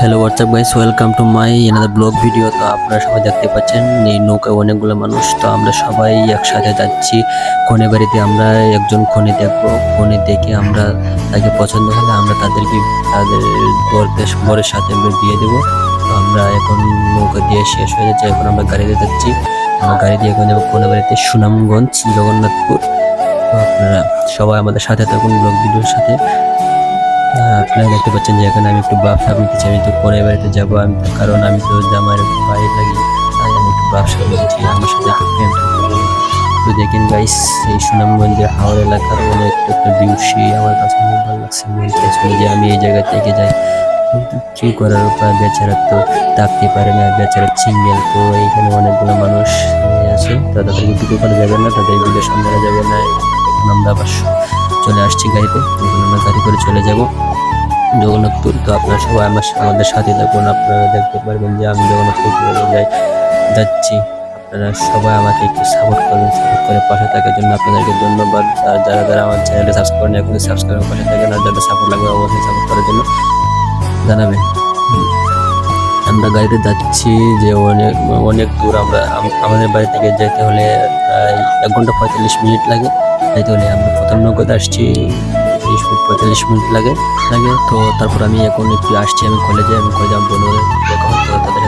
Hello WhatsApp guys welcome to my another blog video তো আপনারা সবাই দেখতে পাচ্ছেন, এই নৌকায় অনেকগুলো মানুষ। তো আমরা সবাই একসাথে যাচ্ছি। কনে বাড়িতে আমরা একজন খনে দেখব। খনে দেখে আমরা তাকে পছন্দ হলে আমরা তাদেরকে, তাদের বরদের বরের সাথে আমরা বিয়ে দেবো। তো আমরা এখন নৌকা দিয়ে শেষ হয়ে যাচ্ছে। এখন আমরা গাড়িতে যাচ্ছি। আমরা গাড়ি দিয়ে এখন যাব কনে বাড়িতে সুনামগঞ্জ, জগন্নাথপুর। তো আপনারা সবাই আমাদের সাথে থাকুন ব্লগ ভিডিওর সাথে। আপনারা দেখতে পাচ্ছেন যে এখানে আমি একটু ব্যবসা নিতেছি আমি তো পরের বাড়িতে যাব, আমি কারণ আমি তো জামার বাইরে লাগি তাই আমি একটু ব্যবসা নিতেছি আমার সাথে তো দেখেন গাইস এই সুনামগঞ্জের হাওড় এলাকার অনেক একটা বিউসি, আমার কাছে অনেক ভালো লাগছে। মন চাইছিল যে আমি এই জায়গা থেকে যাই। কিন্তু কি করার উপায় বেচারা তো থাকতে পারে না, বেচারা সিঙ্গেল তো এইখানে অনেকগুলো মানুষ আছে তো তাদেরকে কিছু করা যাবে না, তাদের বিলের সামনে যাবে না। এখন আমরা আবার চলে আসছি গাড়িতে এখন আমরা গাড়ি করে চলে যাব। জগন্নাথপুর। তো আপনারা সবাই আমার আমাদের সাথে থাকুন। আপনারা দেখতে পারবেন যে আমি জগন্নাথপুর কীভাবে যাই, যাচ্ছি। আপনারা সবাই আমাকে একটু সাপোর্ট করবেন সাপোর্ট করে পাশে থাকার জন্য আপনাদেরকে ধন্যবাদ। আর যারা যারা আমার চ্যানেলটা সাবস্ক্রাইব করেন এখন সাবস্ক্রাইব পাশে থাকেন। আর যারা সাপোর্ট লাগবে, অবশ্যই সাপোর্ট করার জন্য জানাবেন। আমরা গাড়িতে যাচ্ছি যে অনেক অনেক দূর। আমরা আমাদের বাড়ি থেকে যেতে হলে প্রায় এক ঘণ্টা পঁয়তাল্লিশ মিনিট লাগে। যেতে হলে আমরা প্রথম নগদ আসছি, তিরিশ মিনিট পঁয়তাল্লিশ মিনিট লাগে লাগে। তো তারপর আমি এখন একটু আসছি, আমি কলেজে আমি কলেজে আমার বন্ধুদের দেখা হতো তাদের